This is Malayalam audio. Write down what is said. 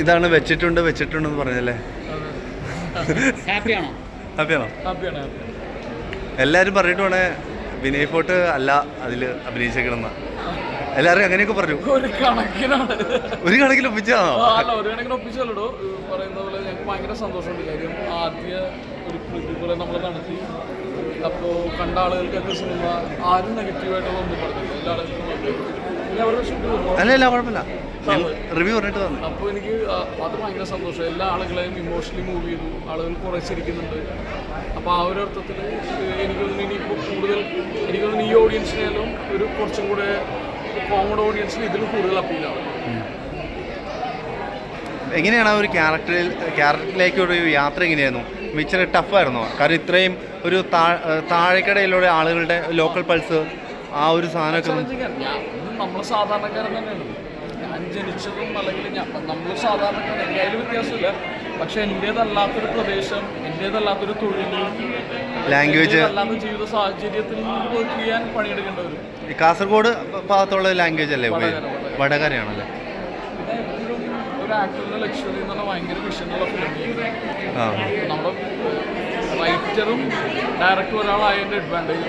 ഇതാണ് വെച്ചിട്ടുണ്ട് വെച്ചിട്ടുണ്ട് എന്ന് പറഞ്ഞല്ലേ? ഹാപ്പിയാണോ? ഹാപ്പിയാണോ? എല്ലാവരും പറഞ്ഞിട്ട് വേണേ വിനയ് ഫോർട്ട് അല്ല അതിൽ അഭിനയിച്ചേക്കണമെന്ന് എല്ലാരും അങ്ങനെയൊക്കെ പറഞ്ഞു. ഒരു കണക്കിനാണ് ഒരു കണക്കിൽ ഒപ്പിച്ചാണോ ആ, അല്ല ഒരു കണക്കിന് ഒപ്പിച്ചല്ലോ പറയുന്ന പോലെ ഞങ്ങൾക്ക് ഭയങ്കര സന്തോഷമുണ്ട്. കാര്യം ആദ്യ ഒരു പ്രിവ്യൂ പോലെ നമ്മൾ നടത്തി. അപ്പോൾ കണ്ട ആളുകൾക്കൊക്കെ സിനിമ ആരും നെഗറ്റീവായിട്ടുള്ള ഒന്നും പറഞ്ഞില്ല എല്ലാ ആളുകൾക്കും അല്ല അല്ല കുഴപ്പമില്ല. റിവ്യൂ പറഞ്ഞിട്ട് തന്നെ അപ്പോൾ എനിക്ക് അത് ഭയങ്കര സന്തോഷം. എല്ലാ ആളുകളെയും ഇമോഷണലി മൂവ് ചെയ്തു. ആളുകൾ കുറേ ചിരിക്കുന്നുണ്ട്. അപ്പോൾ ആ ഒരു അർത്ഥത്തിൽ എനിക്ക് തോന്നുന്നു ഇനിയിപ്പോൾ കൂടുതൽ എനിക്ക് തോന്നുന്നു ഈ ഓഡിയൻസിനായാലും ഒരു കുറച്ചും കൂടെ കോമഡ് ഓഡിയൻസിന് ഇതിൽ കൂടുതൽ അപ്പീലാവും എങ്ങനെയാണ് ആ ഒരു ക്യാരക്ടറിൽ ക്യാരക്ടറിലേക്ക് ഒരു യാത്ര എങ്ങനെയായിരുന്നു? മിച്ചർ ടഫായിരുന്നോ കാരണം ഇത്രയും ഒരു താ- താഴേക്കടയിലൂടെ ആളുകളുടെ ലോക്കൽ പൾസ് ആ ഒരു സാധനമൊക്കെ നമ്മൾ സാധാരണക്കാരൻ തന്നെയാണ്. ഞാൻ ജനിച്ചതും അല്ലെങ്കിൽ ഞാൻ നമ്മൾ സാധാരണക്കാരൻ എന്റെ അതിൽ വ്യത്യാസമില്ല. പക്ഷെ എന്റേതല്ലാത്തൊരു പ്രദേശം എന്റേതല്ലാത്തൊരു തൊഴിൽ ലാംഗ്വേജ് അല്ലാത്ത ജീവിത സാഹചര്യത്തിൽ വർക്ക് ചെയ്യാൻ പണിയെടുക്കേണ്ടി വരും. ഈ കാസർഗോഡ് ഭാഗത്തുള്ള ലാംഗ്വേജ് അല്ലേ? വടകരയാണല്ലേ? ഒരു ആക്ടറിന്റെ ലക്ഷ്വറി എന്ന് ഭയങ്കര വിഷനുള്ള ഫിലിം ആ. നമ്മുടെ റൈറ്ററും ഡയറക്ടറും ഒരാളായതിന്റെ അഡ്വാന്റേജ്